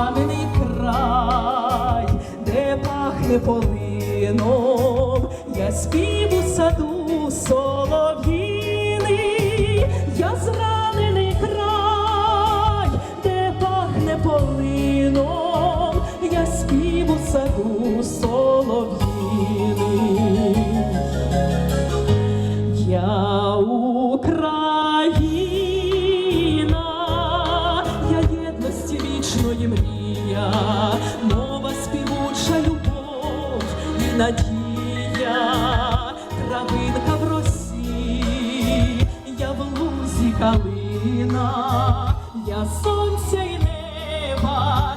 я край, де пахне полином, я спів у саду надія, травинка в росі, я в лузі калина, я сонця й неба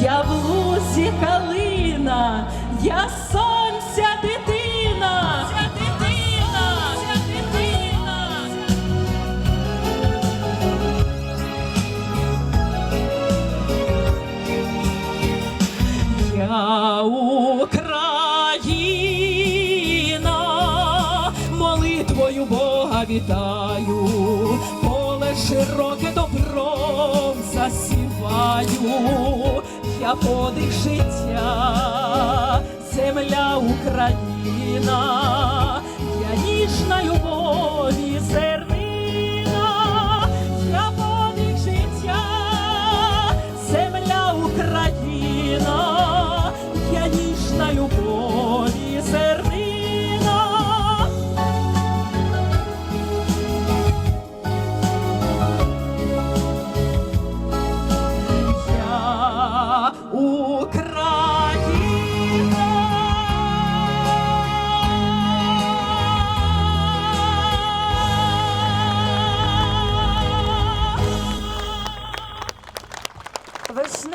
я в лузі калина, я сонця дитина. Ця дитина, ця дитина. Я Україна, молитвою Бога вітаю, поле широке добром засіваю, моя подих життя, земля Україна, я ніжною. of a snake.